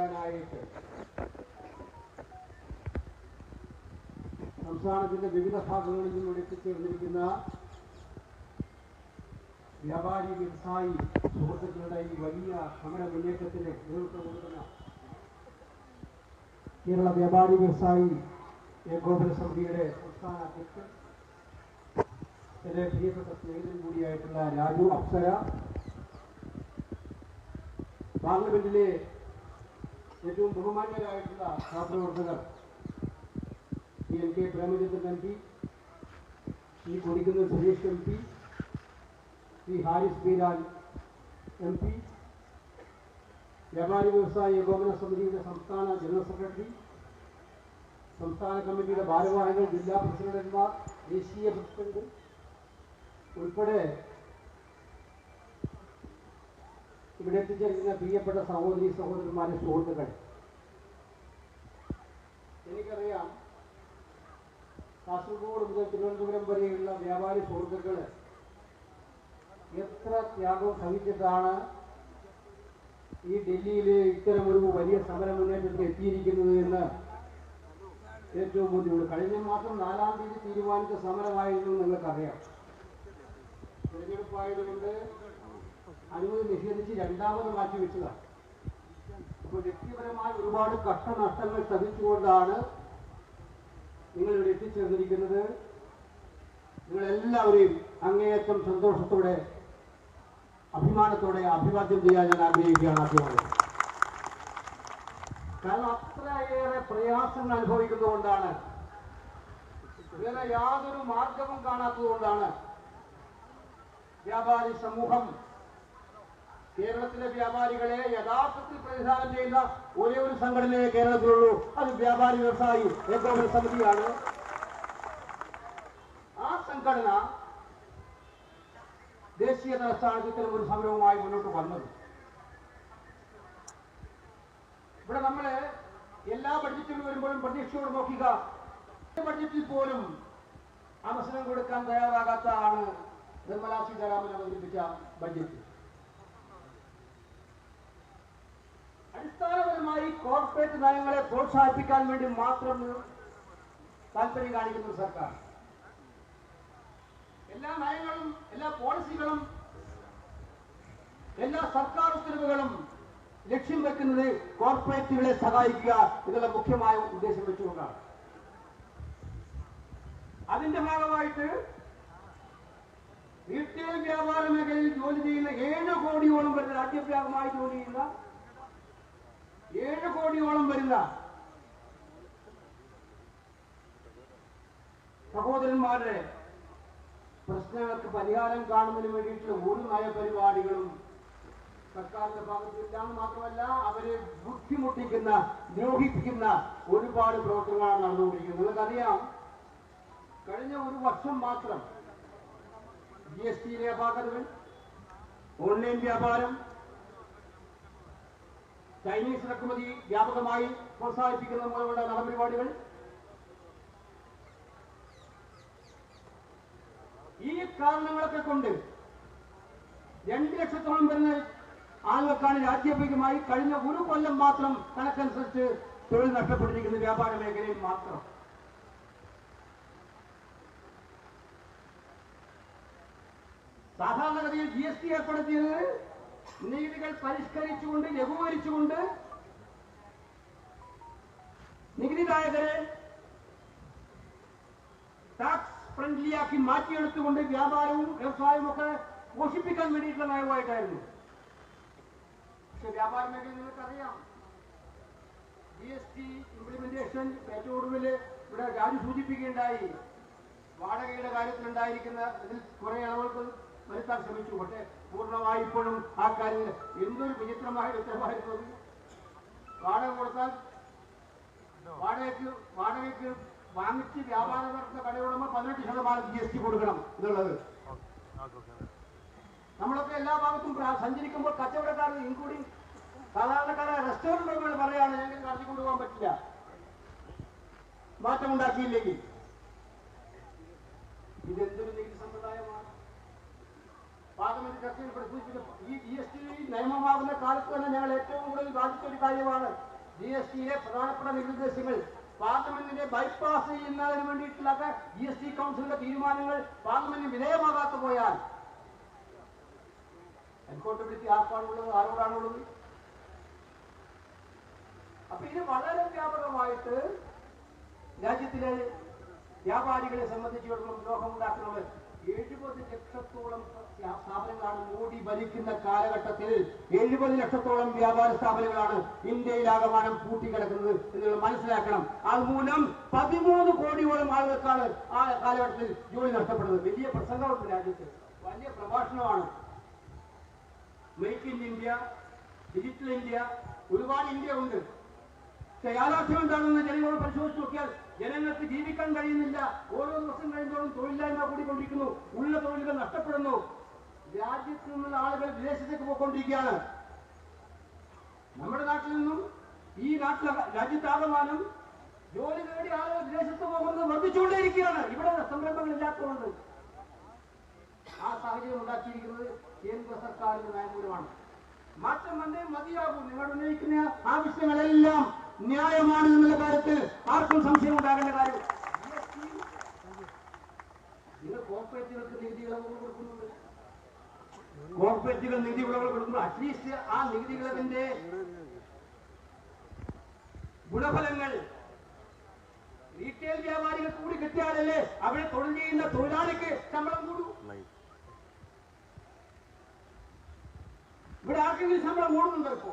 സംസാരിക്കാനായിട്ട് സംസ്ഥാനത്തിന്റെ വിവിധ ഭാഗങ്ങളിൽ നിന്നും എത്തിച്ചേർന്നിരിക്കുന്ന വ്യാപാരി വ്യവസായി സുഹൃത്തുക്കളുടെ ഈ വലിയ സമര മുന്നേറ്റത്തിന് നേതൃത്വം കൊടുക്കുന്ന കേരള വ്യാപാരി വ്യവസായി ഏകോപന സമിതിയുടെ സംസ്ഥാന അധ്യക്ഷൻ എന്റെ പ്രിയപ്പെട്ട സ്നേഹിതൻ കൂടിയായിട്ടുള്ള രാജു അപ്സര. പാർലമെന്റിലെ ഏറ്റവും ബഹുമാന്യരായിട്ടുള്ള സഹപ്രവർത്തകർ N K Premachandran M P ഈ Kodikunnil Suresh M P Shri Haris Beeran M P വ്യാപാരി വ്യവസായ ഏകോപന സമിതിയുടെ സംസ്ഥാന ജനറൽ സെക്രട്ടറി സംസ്ഥാന കമ്മിറ്റിയുടെ ഭാരവാഹികൾ ജില്ലാ പ്രസിഡന്റുമാർ ദേശീയ പ്രസിഡന്റ് ഉൾപ്പെടെ ഇവിടെ എത്തിച്ചേരുന്ന പ്രിയപ്പെട്ട സഹോദരി സഹോദരന്മാരെ സുഹൃത്തുക്കൾ എനിക്കറിയാം കാസർഗോഡ് മുതൽ തിരുവനന്തപുരം വരെയുള്ള വ്യാപാരി സുഹൃത്തുക്കൾ എത്ര ത്യാഗം സഹിച്ചിട്ടാണ് ഈ ഡൽഹിയിൽ ഇത്തരമൊരു വലിയ സമര മുന്നേറ്റത്തിൽ എത്തിയിരിക്കുന്നത് എന്ന് ഏറ്റവും ബുദ്ധിമുട്ട് കഴിഞ്ഞ മാസം നാലാം തീയതി തീരുമാനിച്ച സമരമായിരുന്നു നിങ്ങൾക്കറിയാം. തിരഞ്ഞെടുപ്പായതുകൊണ്ട് അനുമതി നിഷേധിച്ച് രണ്ടാമത് മാറ്റി വെച്ചതാണ്. അപ്പോൾ വ്യക്തിപരമായ ഒരുപാട് കഷ്ടനഷ്ടങ്ങൾ സഹിച്ചുകൊണ്ടാണ് നിങ്ങൾ ഇവിടെ എത്തിച്ചേർന്നിരിക്കുന്നത്. നിങ്ങളെല്ലാവരെയും അങ്ങേയറ്റം സന്തോഷത്തോടെ അഭിമാനത്തോടെ അഭിവാദ്യം ചെയ്യാൻ ഞാൻ ആഗ്രഹിക്കുകയാണ് അഭിമാനം കാരണം അത്രയേറെ പ്രയാസങ്ങൾ അനുഭവിക്കുന്നതുകൊണ്ടാണ് വേറെ യാതൊരു മാർഗവും കാണാത്തതുകൊണ്ടാണ് വ്യാപാരി സമൂഹം കേരളത്തിലെ വ്യാപാരികളെ യഥാർത്ഥത്തിൽ പ്രതിനിധാനം ചെയ്യുന്ന ഒരേ ഒരു സംഘടനയെ കേരളത്തിലുള്ളൂ. അത് വ്യാപാരി വ്യവസായി ഏകോപന സമിതിയാണ്. ആ സംഘടന ദേശീയ തലസ്ഥാനത്ത് ഇത്തരം ഒരു സമരവുമായി മുന്നോട്ട് വന്നത്. ഇവിടെ നമ്മൾ എല്ലാ ബഡ്ജറ്റുകൾ വരുമ്പോഴും പ്രതീക്ഷയോട് നോക്കുക. ബഡ്ജറ്റിൽ പോലും അവസരം കൊടുക്കാൻ തയ്യാറാകാത്ത ആണ് നിർമ്മലാ സീതാരാമൻ അവതരിപ്പിച്ച ബഡ്ജറ്റ് അടിസ്ഥാനപരമായി കോർപ്പറേറ്റ് നയങ്ങളെ പ്രോത്സാഹിപ്പിക്കാൻ വേണ്ടി മാത്രം താല്പര്യം കാണിക്കുന്ന സർക്കാർ. എല്ലാ നയങ്ങളും എല്ലാ പോളിസികളും എല്ലാ സർക്കാർ ഉത്തരവുകളും ലക്ഷ്യം വെക്കുന്നത് കോർപ്പറേറ്റുകളെ സഹായിക്കുക എന്നുള്ള മുഖ്യമായ ഉദ്ദേശം വെച്ചുകൊണ്ടാണ്. അതിന്റെ ഭാഗമായിട്ട് റീറ്റെയിൽ വ്യാപാര മേഖലയിൽ ജോലി ചെയ്യുന്ന ഏഴ് കോടിയോളം വരുന്ന രാജ്യവ്യാപകമായി ജോലി ചെയ്യുന്ന കോടിയോളം വരുന്ന സഹോദരന്മാരുടെ പ്രശ്നങ്ങൾക്ക് പരിഹാരം കാണുന്നതിന് വേണ്ടിയിട്ടുള്ള ഒരു നയപരിപാടികളും സർക്കാരിന്റെ ഭാഗത്തില്ലാന്ന് മാത്രമല്ല അവരെ ബുദ്ധിമുട്ടിക്കുന്ന ദ്രോഹിപ്പിക്കുന്ന ഒരുപാട് പ്രവർത്തനങ്ങളാണ് നടന്നുകൊണ്ടിരിക്കുന്നത്. നിങ്ങൾക്കറിയാം കഴിഞ്ഞ ഒരു വർഷം മാത്രം ജി എസ് ടിയിലെ അപാകതകൾ ഓൺലൈൻ വ്യാപാരം ചൈനീസ് ഇറക്കുമതി വ്യാപകമായി പ്രോത്സാഹിപ്പിക്കുന്ന മൂലമുള്ള നടപടിപാടികൾ. ഈ കാരണങ്ങളൊക്കെ കൊണ്ട് രണ്ട് ലക്ഷത്തോളം വരുന്ന ആളുകൾക്കാണ് രാജ്യപരമായി കഴിഞ്ഞ ഒരു കൊല്ലം മാത്രം കണക്കനുസരിച്ച് തൊഴിൽ നഷ്ടപ്പെട്ടിരിക്കുന്ന വ്യാപാര മേഖലയിൽ മാത്രം. സാധാരണഗതിയിൽ ജി എസ് ടി ഏർപ്പെടുത്തിയത് നികുതികൾ പരിഷ്കരിച്ചുകൊണ്ട് ലഘൂകരിച്ചുകൊണ്ട് നികുതിദായകരെ ടാക്സ് ഫ്രണ്ട്ലിയാക്കി മാറ്റിയെടുത്തുകൊണ്ട് വ്യാപാരവും വ്യവസായവും ഒക്കെ പോഷിപ്പിക്കാൻ വേണ്ടിയിട്ടുള്ള നയമായിട്ടായിരുന്നു പക്ഷെ വ്യാപാര മേഖല നിങ്ങൾക്കറിയാം ജി എസ് ടി ഇംപ്ലിമെന്റേഷൻ ഏറ്റവും ഒടുവിൽ ഇവിടെ രാജു സൂചിപ്പിക്കുകയുണ്ടായി. വാടകയുടെ കാര്യത്തിലുണ്ടായിരിക്കുന്ന ഇതിൽ കുറെ ഇളവുകൾ വരുത്താൻ ശ്രമിച്ചു. പക്ഷേ പൂർണമായി ഇപ്പോഴും ആ കാര്യം എന്തൊരു വിചിത്രമായ അത്. വാടക കൊടുത്താൽ വാടകയ്ക്ക് വാടകയ്ക്ക് വാങ്ങിച്ച് വ്യാപാരം നടത്തുന്ന കടയുടമ പതിനെട്ട് ശതമാനം ജി എസ് ടി കൊടുക്കണം എന്നുള്ളത്. നമ്മളൊക്കെ എല്ലാ ഭാഗത്തും സഞ്ചരിക്കുമ്പോൾ കച്ചവടക്കാർ ഇൻക്ലൂഡിങ് സാധാരണക്കാരെ റെസ്റ്റോറന്റ് ഉടമകൾ പറയാണ് ഞങ്ങൾക്ക് കടത്തി കൊണ്ടുപോകാൻ പറ്റില്ല. മാറ്റമുണ്ടാക്കിയില്ലെങ്കിൽ. ഇതെന്തൊരു നികുതി സമ്പ്രദായമാണ്? പാർലമെന്റ് ചർച്ചയിൽ പ്രസൂചിപ്പിച്ച ഈ ജി എസ് ടി നിയമമാകുന്ന കാലത്ത് തന്നെ ഞങ്ങൾ ഏറ്റവും കൂടുതൽ ബാധിച്ച ഒരു കാര്യമാണ് ജി എസ് ടിയിലെ പ്രധാനപ്പെട്ട നിർദ്ദേശങ്ങൾ. പാർലമെന്റിനെ ബൈപ്പാസ് ചെയ്യുന്നതിന് വേണ്ടിയിട്ടുള്ള ജി എസ് ടി കൗൺസിലിന്റെ തീരുമാനങ്ങൾ പാർലമെന്റിന് വിധേയമാകാത്ത പോയാൽ അക്കൗണ്ടബിലിറ്റി ആർക്കാണുള്ളത്? ആരോടാണുള്ളത്? അപ്പൊ ഇത് വളരെ വ്യാപകമായിട്ട് രാജ്യത്തിലെ വ്യാപാരികളെ സംബന്ധിച്ചിടത്തോളം ദ്രോഹമുണ്ടാക്കുന്നത് എഴുപത് ലക്ഷത്തോളം സ്ഥാപനങ്ങളാണ് മോഡി ഭരിക്കുന്ന കാലഘട്ടത്തിൽ എഴുപത് ലക്ഷത്തോളം വ്യാപാര സ്ഥാപനങ്ങളാണ് ഇന്ത്യയിലാകമാനം പൂട്ടിക്കിടക്കുന്നത് എന്ന് നിങ്ങൾ മനസ്സിലാക്കണം. അതുമൂലം പതിമൂന്ന് കോടിയോളം ആളുകൾക്കാണ് ആ കാലഘട്ടത്തിൽ ജോലി നഷ്ടപ്പെടുന്നത്. വലിയ പ്രസംഗമുണ്ട് രാജ്യത്ത്. വലിയ പ്രഭാഷണമാണ്. Make in India digital India ഒരുപാട് ഇന്ത്യ ഉണ്ട് പക്ഷെ യാഥാർത്ഥ്യം എന്താണെന്ന് ജനങ്ങളോട് പരിശോധിച്ച് നോക്കിയാൽ ജനങ്ങൾക്ക് ജീവിക്കാൻ കഴിയുന്നില്ല. ഓരോ ദിവസം കഴിയുമ്പോഴും തൊഴിലില്ലായ്മ കൂടിക്കൊണ്ടിരിക്കുന്നു. ഉള്ള തൊഴിലുകൾ നഷ്ടപ്പെടുന്നു. രാജ്യത്ത് നിന്നുള്ള ആളുകൾ വിദേശത്തേക്ക് പോയിക്കൊണ്ടിരിക്കുകയാണ്. നമ്മുടെ നാട്ടിൽ നിന്നും ഈ നാട്ടിലെ രാജ്യത്താകമാനം ജോലി നേടി ആളുകൾ വിദേശത്ത് പോകുന്നത് വർദ്ധിച്ചുകൊണ്ടേയിരിക്കുകയാണ്. ഇവിടെ സംരംഭങ്ങൾ ഇല്ലാത്തതുകൊണ്ട് ആ സാഹചര്യം ഉണ്ടാക്കിയിരിക്കുന്നത് കേന്ദ്ര സർക്കാരിന്റെ നയമൂലമാണ് മാറ്റം വന്നേ മതിയാകും. നിങ്ങൾ ഉന്നയിക്കുന്ന ആവശ്യങ്ങളെല്ലാം ന്യായമാണ് എന്നുള്ള കാര്യത്തിൽ ആർക്കും സംശയം ഉണ്ടാകേണ്ട കാര്യം. കോർപ്പറേറ്റുകൾക്ക് നികുതി ഇളവുകൾ കൊടുക്കുന്നുണ്ട്. കോർപ്പറേറ്റുകൾ നികുതി ഇളവുകൾ കൊടുക്കുന്നു അറ്റ്ലീസ്റ്റ് ആ നികുതി ഇളവിന്റെ ഗുണഫലങ്ങൾ റീറ്റെയിൽ വ്യാപാരികൾക്ക് കൂടി കിട്ടിയാലല്ലേ അവിടെ തൊഴിൽ ചെയ്യുന്ന തൊഴിലാളിക്ക് ശമ്പളം കൂടും? ഇവിടെ ആർക്കെങ്കിലും ശമ്പളം കൂടുന്നുണ്ടോ ഇപ്പോ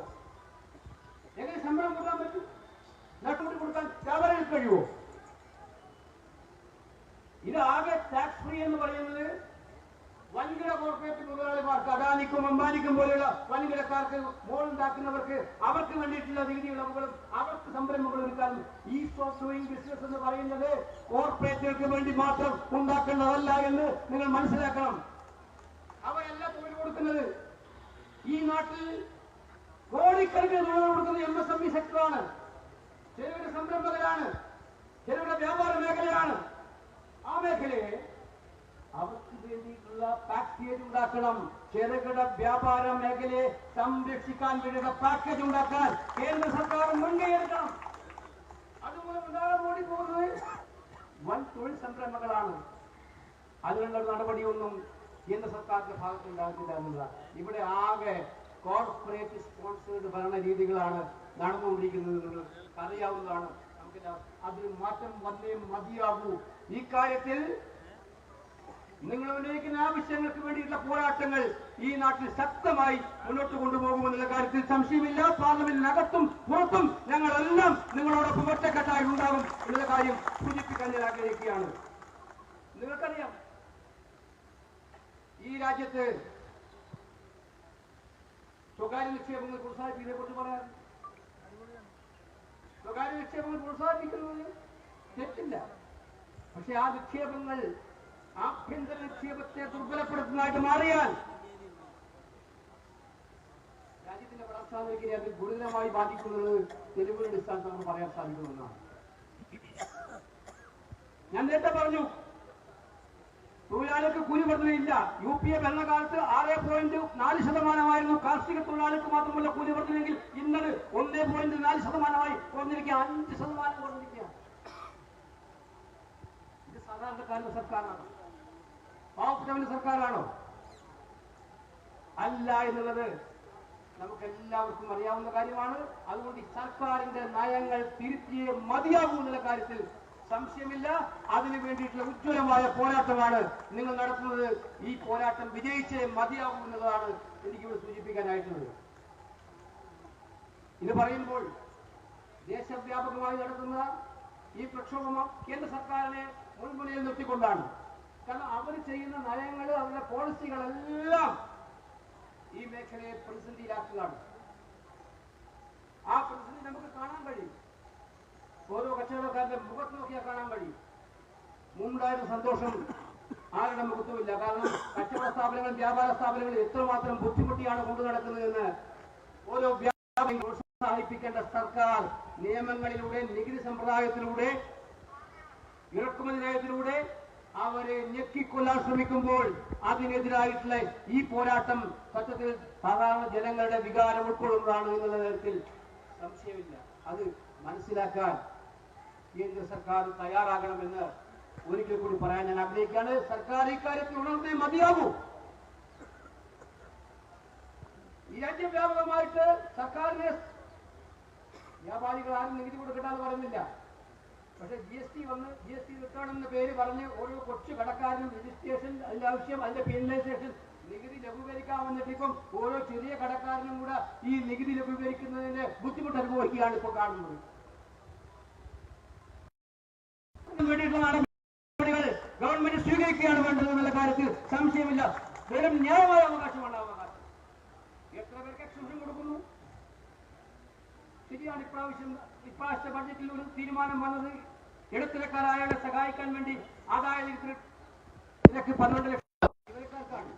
എങ്ങനെ ശമ്പളം കൂട്ടാൻ പറ്റും? നാട്ടുകൂടി കൊടുക്കാൻ വ്യാപാരികൾക്ക് കഴിയുമോ? ഇത് ആകെ ടാക്സ് ഫ്രീ എന്ന് പറയുന്നത് വൻകിട കോർപ്പറേറ്റ് മുതലാളിമാർക്ക് അദാനിക്കും അംബാനിക്കും പോലെയുള്ള വൻകിടക്കാർക്ക് മോളുണ്ടാക്കുന്നവർക്ക് അവർക്ക് വേണ്ടിയിട്ടുള്ള നികുതി ഇളവുകളും അവർക്ക് സംരംഭങ്ങൾ എടുക്കാനും ഈ ഡൂയിങ് ബിസിനസ് എന്ന് പറയുന്നത് കോർപ്പറേറ്റുകൾക്ക് വേണ്ടി മാത്രം ഉണ്ടാക്കേണ്ടതല്ല എന്ന് നിങ്ങൾ മനസ്സിലാക്കണം. അവയല്ല തൊഴിൽ കൊടുക്കുന്നത് ഈ നാട്ടിൽ കോടിക്കണക്കിന് തൊഴിൽ കൊടുക്കുന്നത് എം എസ് എം ഇ സെക്ടറാണ് ചെറുകിട സംരംഭകരാണ്. ചെറുകിട വ്യാപാര മേഖലയാണ്. ആ മേഖലയെ അവർക്ക് വേണ്ടിയിട്ടുള്ള പാക്കേജ് ഉണ്ടാക്കണം. ചെറുകിട വ്യാപാര മേഖലയെ സംരക്ഷിക്കാൻ വേണ്ടിയുള്ള പാക്കേജ് ഉണ്ടാക്കാൻ കേന്ദ്ര സർക്കാർ മുൻകൈയെടുക്കണം. അതുപോലെ ഉണ്ടാകാൻ വേണ്ടി പോകുന്നത് വൻ തൊഴിൽ സംരംഭങ്ങളാണ്. അതിനുള്ള നടപടിയൊന്നും കേന്ദ്ര സർക്കാരിന്റെ ഭാഗത്ത് ഉണ്ടാകുന്നില്ല എന്നുള്ളതാണ്. ഇവിടെ ആകെ കോർപ്പറേറ്റ് സ്പോൺസേഡ് ഭരണ രീതികളാണ് നടന്നുകൊണ്ടിരിക്കുന്നത് പറയാവുന്നതാണ് അറിയാവുന്നതാണ്. അതിന് മാറ്റം വന്നേ മതിയാകൂ. ഈ കാര്യത്തിൽ നിങ്ങൾ ഉന്നയിക്കുന്ന ആവശ്യങ്ങൾക്ക് വേണ്ടിയിട്ടുള്ള പോരാട്ടങ്ങൾ ഈ നാട്ടിൽ ശക്തമായി മുന്നോട്ട് കൊണ്ടുപോകുമെന്നുള്ള കാര്യത്തിൽ സംശയമില്ല. പാർലമെന്റിനകത്തും പുറത്തും ഞങ്ങളെല്ലാം നിങ്ങളോടൊപ്പം ഒറ്റക്കെട്ടായി ഉണ്ടാകും എന്നുള്ള കാര്യം സൂചിപ്പിക്കാൻ ഞാൻ ആഗ്രഹിക്കുകയാണ്. നിങ്ങൾക്കറിയാം. ഈ രാജ്യത്ത് സ്വകാര്യ നിക്ഷേപങ്ങൾ പ്രോത്സാഹിപ്പിക്കുന്നതിനെ കുറിച്ച് പറയാൻ സ്വകാര്യ നിക്ഷേപങ്ങൾ പ്രോത്സാഹിപ്പിക്കുന്നത് തെറ്റില്ല. പക്ഷെ ആ നിക്ഷേപങ്ങൾ ആഭ്യന്തര നിക്ഷേപത്തെ ദുർബലപ്പെടുത്തുന്നതായിട്ട് മാറിയാൽ രാജ്യത്തിന്റെ വളർച്ചാനിരക്കിനെ അത് ഗുരുതരമായി ബാധിക്കുന്നത് തെരുവുകളുടെ അടിസ്ഥാനത്തിൽ നമുക്ക് പറയാൻ സാധിക്കുമെന്നാണ്. ഞാൻ നേരത്തെ പറഞ്ഞു തൊഴിലാളികൾക്ക് കൂലി വർധനയില്ല യു പി എ ഭരണകാലത്ത് ആറ് പോയിന്റ് നാല് ശതമാനമായിരുന്നു കാർഷിക തൊഴിലാളികൾക്ക് മാത്രമുള്ള കൂലി വർധനയെങ്കിൽ ഇന്നത് ഒന്നേ പോയിന്റ് നാല് ശതമാനമായി കുറഞ്ഞിരിക്കുക. അഞ്ച് ശതമാനം കുറഞ്ഞിരിക്കുക. ഇത് സാധാരണക്കാരുടെ സർക്കാരാണ്. പാവപ്പെട്ടവന്റെ സർക്കാരാണോ? അല്ല എന്നുള്ളത് നമുക്ക് എല്ലാവർക്കും അറിയാവുന്ന കാര്യമാണ്. അതുകൊണ്ട് ഈ സർക്കാരിന്റെ നയങ്ങൾ തിരുത്തിയേ മതിയാകൂ എന്നുള്ള കാര്യത്തിൽ സംശയമില്ല. അതിനു വേണ്ടിയിട്ടുള്ള ഉജ്ജ്വലമായ പോരാട്ടമാണ് നിങ്ങൾ നടത്തുന്നത്. ഈ പോരാട്ടം വിജയിച്ചേ മതിയാവും എന്നതാണ് എനിക്കിവിടെ സൂചിപ്പിക്കാനായിട്ടുള്ളത്. ഇത് പറയുമ്പോൾ ദേശവ്യാപകമായി നടത്തുന്ന ഈ പ്രക്ഷോഭം കേന്ദ്ര സർക്കാരിനെ മുൻമുനയിൽ നിർത്തിക്കൊണ്ടാണ്. കാരണം അവർ ചെയ്യുന്ന നയങ്ങൾ അവരുടെ പോളിസികളെല്ലാം ഈ മേഖലയെ പ്രതിസന്ധിയിലാക്കുകയാണ്. ആ പ്രതിസന്ധി നമുക്ക് കാണാൻ കഴിയും. ഓരോ കച്ചവടക്കാരന്റെ മുഖത്ത് നോക്കിയാൽ കാണാൻ കഴിയും മുമ്പുണ്ടായിരുന്ന സന്തോഷം ആരുടെ മുഖത്തുമില്ല. കാരണം കച്ചവട സ്ഥാപനങ്ങൾ വ്യാപാര സ്ഥാപനങ്ങൾ എത്രമാത്രം ബുദ്ധിമുട്ടിയാണ് കൊണ്ടു നടക്കുന്നതെന്ന് ഓരോ വ്യാപാരം പ്രോത്സാഹിപ്പിക്കേണ്ട സർക്കാർ നിയമങ്ങളിലൂടെ നികുതി സമ്പ്രദായത്തിലൂടെ ഇറക്കുമതി നയത്തിലൂടെ അവരെ ഞെക്കിക്കൊല്ലാൻ ശ്രമിക്കുമ്പോൾ അതിനെതിരായിട്ടുള്ള ഈ പോരാട്ടം സത്യത്തിൽ സാധാരണ ജനങ്ങളുടെ വികാരം ഉൾക്കൊള്ളുന്നതാണ് എന്നുള്ള തരത്തിൽ സംശയമില്ല. അത് മനസ്സിലാക്കാൻ കേന്ദ്ര സർക്കാർ തയ്യാറാകണമെന്ന് ഒരിക്കൽ കൂടി പറയാൻ ഞാൻ ആഗ്രഹിക്കുകയാണ്. സർക്കാർ ഇക്കാര്യത്തിൽ ഉണർന്നേ മതിയാകൂ. ഈ രാജ്യവ്യാപകമായിട്ട് സർക്കാരിന് വ്യാപാരികൾ ആരും നികുതി കൊടുക്കണ്ടെന്ന് പറയുന്നില്ല. പക്ഷെ ജി എസ് ടി വന്ന് ജി എസ് ടി റിട്ടേൺ എന്ന പേര് പറഞ്ഞ് ഓരോ കൊച്ചു കടക്കാരനും രജിസ്ട്രേഷൻ അതിന്റെ ആവശ്യം അതിന്റെ പെനലൈസേഷൻ നികുതി ലഘൂകരിക്കാൻ വന്നിട്ട് ഇപ്പം ഓരോ ചെറിയ കടക്കാരനും കൂടെ ഈ നികുതി ലഘൂകരിക്കുന്നതിന് ബുദ്ധിമുട്ട് അനുഭവിക്കുകയാണ് ഇപ്പോൾ കാണുന്നത്. വേണ്ടിയിട്ടുള്ള നടപടികൾ ഗവൺമെന്റ് സ്വീകരിക്കുകയാണ് വേണ്ടത് എന്നുള്ള കാര്യത്തിൽ സംശയമില്ല. വെറും ന്യായമായ അവകാശമാണ് അവകാശം. എത്ര പേർക്ക് എക്സ്പ്രഷൻ കൊടുക്കുന്നു? ശരിയാണ് ഇപ്രാവശ്യം ഇപ്രാവശ്യത്തെ ബഡ്ജറ്റിൽ ഒരു തീരുമാനം വന്നത് ഇടത്തിലക്കാരായവരെ സഹായിക്കാൻ വേണ്ടി ആദായ നിരക്ക് പന്ത്രണ്ട് ലക്ഷം ജീവനക്കാർക്കാണ്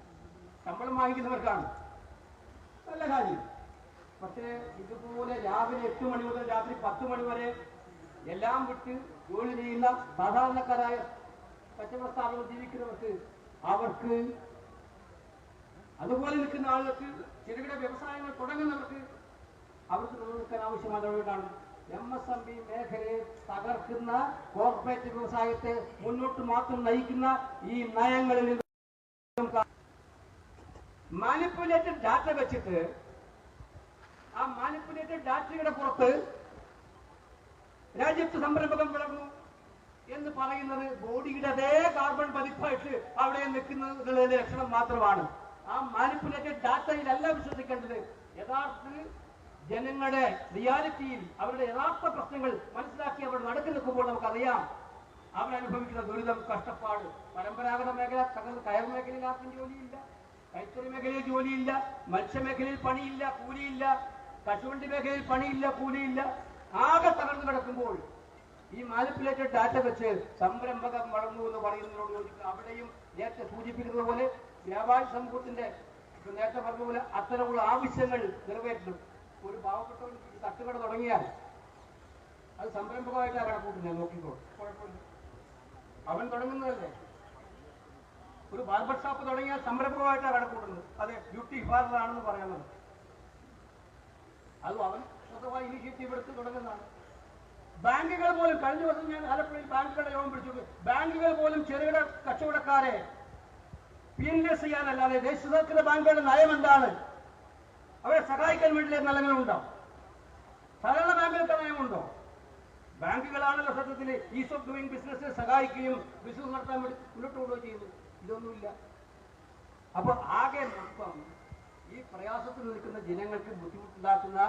ശമ്പളം വാങ്ങിക്കുന്നവർക്കാണ്. നല്ല കാര്യം. പക്ഷേ ഇതുപോലെ രാവിലെ എട്ട് മണി മുതൽ രാത്രി പത്ത് മണി വരെ എല്ലാം വിട്ട് ജോലി ചെയ്യുന്ന സാധാരണക്കാരായ കച്ചവട സ്ഥാപനം ജീവിക്കുന്നവർക്ക് അവർക്ക് അതുപോലെ നിൽക്കുന്ന ആളുകൾക്ക് ചെറുകിട വ്യവസായങ്ങൾ തുടങ്ങുന്നവർക്ക് അവർക്ക് നിലനിൽക്കാൻ ആവശ്യമായ നടപടികളാണ് എം എസ് എം ബി മേഖലയെ തകർക്കുന്ന കോർപ്പറേറ്റ് വ്യവസായത്തെ മുന്നോട്ട് മാത്രം നയിക്കുന്ന ഈ നയങ്ങളിൽ മാനിപ്പുലേറ്റഡ് ഡാറ്റ വെച്ചിട്ട് ആ മാനിപ്പുലേറ്റഡ് ഡാറ്റയുടെ പുറത്ത് രാജ്യത്ത് സംരംഭകം വളർന്നു എന്ന് പറയുന്നത് ബോഡിയുടെ അതേ കാർബൺ പതിപ്പായിട്ട് അവിടെ നിൽക്കുന്നതിന്റെ ലക്ഷണം മാത്രമാണ്. ആ മാനിപ്പുലേറ്റഡ് ഡാറ്റയിലല്ല വിശ്വസിക്കേണ്ടത്. യഥാർത്ഥത്തിൽ ജനങ്ങളുടെ റിയാലിറ്റിയിൽ അവരുടെ യഥാർത്ഥ പ്രശ്നങ്ങൾ മനസ്സിലാക്കി അവർ നടക്കി നിൽക്കുമ്പോൾ നമുക്കറിയാം. അവരനുഭവിക്കുന്ന ദുരിതം കഷ്ടപ്പാട് പരമ്പരാഗത മേഖല തകർന്ന് കയർ മേഖലയിൽ ആർക്കും ജോലിയില്ല കൈത്തറി മേഖലയിൽ ജോലിയില്ല മത്സ്യമേഖലയിൽ പണിയില്ല കൂലിയില്ല കശുവണ്ടി മേഖലയിൽ പണിയില്ല കൂലിയില്ല. ആകെ തകർന്നു കിടക്കുമ്പോൾ ഈ മാനിപ്പുലേറ്റഡ് ഡാറ്റ വെച്ച് സംരംഭകം വളർന്നു എന്ന് പറയുന്നതിനോട് യോജിക്കുന്നു. അവിടെയും നേരത്തെ സൂചിപ്പിക്കുന്നത് പോലെ വ്യാപാരി സമൂഹത്തിന്റെ നേരത്തെ പറഞ്ഞ പോലെ അത്തരമുള്ള ആവശ്യങ്ങൾ നിറവേറ്റുന്നു ഒരു പാവപ്പെട്ടവൻ തട്ടുകട തുടങ്ങിയാൽ അത് സംരംഭകമായിട്ടാണ് കണക്കൂട്ടുന്നത് നോക്കിക്കോ. കുഴപ്പമില്ല. അവൻ തുടങ്ങുന്നതല്ലേ? ഒരു ബാർബർ ഷോപ്പ് തുടങ്ങിയാൽ സംരംഭകമായിട്ടാണ് കണക്കൂട്ടുന്നത് അതെ ബ്യൂട്ടി പാർലർ ആണെന്ന് പറയുന്നത് അതും അവൻ ബാങ്കുകൾ പോലും കഴിഞ്ഞ വർഷം ഞാൻ ആലപ്പുഴയിൽ ബാങ്കുകളുടെ യോഗം പിടിച്ചു ബാങ്കുകൾ പോലും ചെറുകിട കച്ചവടക്കാരെ പീനലൈസ് ചെയ്യാനല്ലാതെ ദേശീയ ബാങ്കുകളുടെ നയം എന്താണ്? അവരെ സഹായിക്കാൻ വേണ്ടിയുള്ള നയങ്ങളുണ്ടോ? സാധാരണ ബാങ്കുകൾക്ക് നയമുണ്ടോ? ബാങ്കുകളാണല്ലോ സത്യത്തിൽ ഈസ് ഓഫ് ഡൂയിങ് ബിസിനസ് സഹായിക്കുകയും ബിസിനസ് നടത്താൻ വേണ്ടി മുന്നോട്ട് കൊണ്ടുപോയി ചെയ്യുന്നു ഇതൊന്നുമില്ല. അപ്പോൾ ആകെ മൊത്തം ഈ പ്രയാസത്തിൽ നിൽക്കുന്ന ജനങ്ങൾക്ക് ബുദ്ധിമുട്ടുണ്ടാക്കുന്ന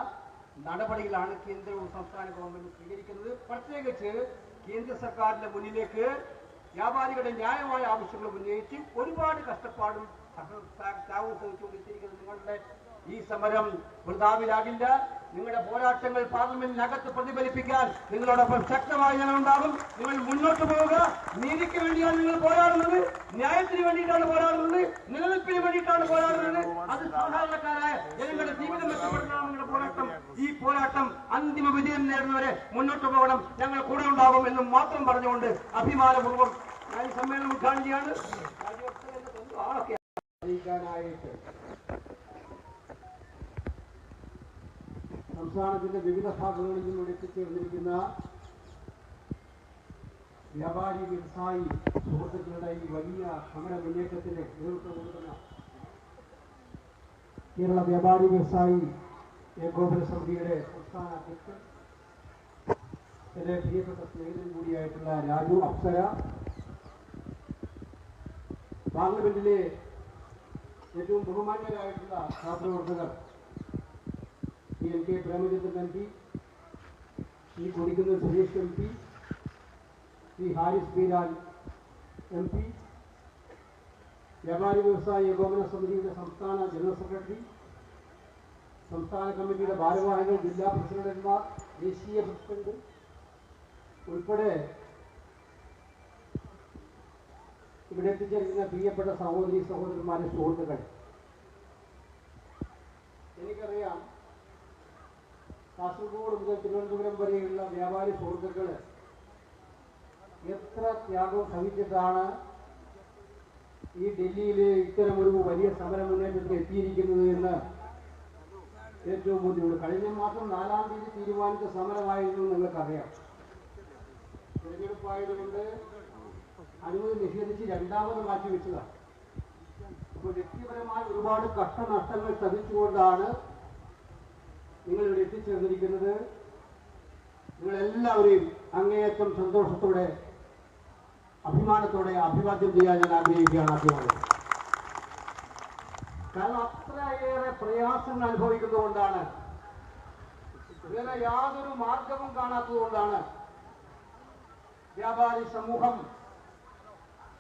നടപടികളാണ് കേന്ദ്രവും സംസ്ഥാന ഗവൺമെന്റും സ്വീകരിക്കുന്നത്. പ്രത്യേകിച്ച് കേന്ദ്ര സർക്കാരിന്റെ മുന്നിലേക്ക് വ്യാപാരികളുടെ ന്യായമായ ആവശ്യങ്ങൾ ഉന്നയിച്ച് ഒരുപാട് കഷ്ടപ്പാടും ത്യാഗവും സഹിച്ചുകൊണ്ടിരിക്കുന്ന നിങ്ങളുടെ ഈ സമരം വൃതാവിലാകില്ല നിങ്ങളുടെ പോരാട്ടങ്ങൾ പാർലമെന്റിനകത്ത് പ്രതിഫലിപ്പിക്കാൻ നിങ്ങളോടൊപ്പം ശക്തമായി ഞങ്ങൾ ഉണ്ടാകും നിങ്ങൾ മുന്നോട്ട് പോവുക. നീതിക്ക് വേണ്ടിയാണ് നിങ്ങൾ പോരാടുന്നത്. ന്യായത്തിന് വേണ്ടിയിട്ടാണ് പോരാടുന്നത്. നിലനിൽപ്പിന് വേണ്ടിയിട്ടാണ് പോരാടുന്നത്. അത് സാധാരണക്കാരായ ജനങ്ങളുടെ ജീവിതം മെച്ചപ്പെടുന്നതാണ് നിങ്ങളുടെ പോരാട്ടം. ഈ പോരാട്ടം അന്തിമ വിജയം നേടുന്നവരെ മുന്നോട്ട് പോകണം. ഞങ്ങൾ കൂടെ ഉണ്ടാകും എന്ന് മാത്രം പറഞ്ഞുകൊണ്ട് അഭിമാനപൂർവം ഞാൻ സമ്മേളനം ഉദ്ഘാടനം ചെയ്യാണ്. അറിയിക്കാനായിട്ട് സംസ്ഥാനത്തിന്റെ വിവിധ ഭാഗങ്ങളിൽ നിന്നും എത്തിച്ചേർന്നിരിക്കുന്ന വ്യാപാരി വ്യവസായി സുഹൃത്തുക്കളുടെ ഈ വലിയ സമര മുന്നേറ്റത്തിന് നേതൃത്വം കൊടുക്കുന്ന കേരള വ്യാപാരി വ്യവസായി ഏകോപന സമിതിയുടെ സംസ്ഥാന അധ്യക്ഷൻ എന്റെ പ്രിയപ്പെട്ട സ്നേഹിതൻ കൂടിയായിട്ടുള്ള രാജു അപ്സര. പാർലമെന്റിലെ ഏറ്റവും ബഹുമാന്യരായിട്ടുള്ള സഹപ്രവർത്തകർ Shri N K Premachandran M P Shri Kodikunnil Suresh M P Shri Haris Beeran M P വ്യാപാരി വ്യവസായ ഏകോപന സമിതിയുടെ സംസ്ഥാന ജനറൽ സെക്രട്ടറി സംസ്ഥാന കമ്മിറ്റിയുടെ ഭാരവാഹികൾ ജില്ലാ പ്രസിഡന്റുമാർ ദേശീയ പ്രസിഡന്റ് ഉൾപ്പെടെ ഇവിടെ എത്തിച്ചേർക്കുന്ന പ്രിയപ്പെട്ട സഹോദരി സഹോദരന്മാരെ സുഹൃത്തുക്കൾ എനിക്കറിയാം കാസർഗോഡ് മുതൽ തിരുവനന്തപുരം വരെയുള്ള വ്യാപാരി സുഹൃത്തുക്കൾ എത്ര ത്യാഗം സഹിച്ചിട്ടാണ് ഈ ഡൽഹിയിൽ ഇത്തരമൊരു വലിയ സമര മുന്നേറ്റത്തിൽ എത്തിയിരിക്കുന്നത് എന്ന് ഏറ്റവും ബുദ്ധിമുട്ട് കഴിഞ്ഞ മാസം നാലാം തീയതി തീരുമാനിച്ച സമരമായിരുന്നു നിങ്ങൾക്കറിയാം. തിരഞ്ഞെടുപ്പായതുകൊണ്ട് അനുമതി നിഷേധിച്ച് രണ്ടാമത് മാറ്റിവെച്ചതാണ്. അപ്പോൾ വ്യക്തിപരമായ ഒരുപാട് കഷ്ടനഷ്ടങ്ങൾ സഹിച്ചുകൊണ്ടാണ് നിങ്ങൾ ഇവിടെ എത്തിച്ചേർന്നിരിക്കുന്നത് നിങ്ങളെല്ലാവരെയും അങ്ങേയറ്റം സന്തോഷത്തോടെ അഭിമാനത്തോടെ അഭിവാദ്യം ചെയ്യാൻ ഞാൻ ആഗ്രഹിക്കുകയാണ് ആദ്യമായി. കാരണം അത്രയേറെ പ്രയാസങ്ങൾ അനുഭവിക്കുന്നതുകൊണ്ടാണ് വേറെ യാതൊരു മാർഗവും കാണാത്തതുകൊണ്ടാണ് വ്യാപാരി സമൂഹം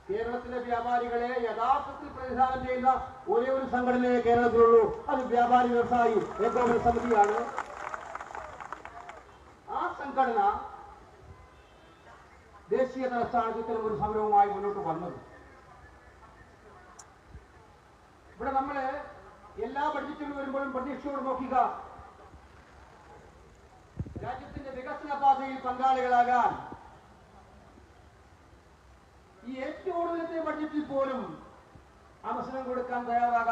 കേരളത്തിലെ വ്യാപാരികളെ യഥാർത്ഥത്തിൽ പ്രതിനിധാനം ചെയ്യുന്ന ഒരേ ഒരു സംഘടനയെ കേരളത്തിലുള്ളൂ. അത് വ്യാപാരി വ്യവസായി ഏകോപന സമിതിയാണ്. ആ സംഘടന ദേശീയ തലസ്ഥാനത്ത് ഇത്തരം ഒരു സമരവുമായി മുന്നോട്ട് വന്നത്. ഇവിടെ നമ്മൾ എല്ലാ ബഡ്ജറ്റുകൾ വരുമ്പോഴും പ്രതീക്ഷയോട് നോക്കുക. രാജ്യത്തിന്റെ വികസന പാതയിൽ പങ്കാളികളാകാൻ ഈ ഏറ്റവും ഒടുവിലത്തെ ബഡ്ജറ്റിൽ പോലും അവസരം കൊടുക്കാൻ തയ്യാറാകാത്ത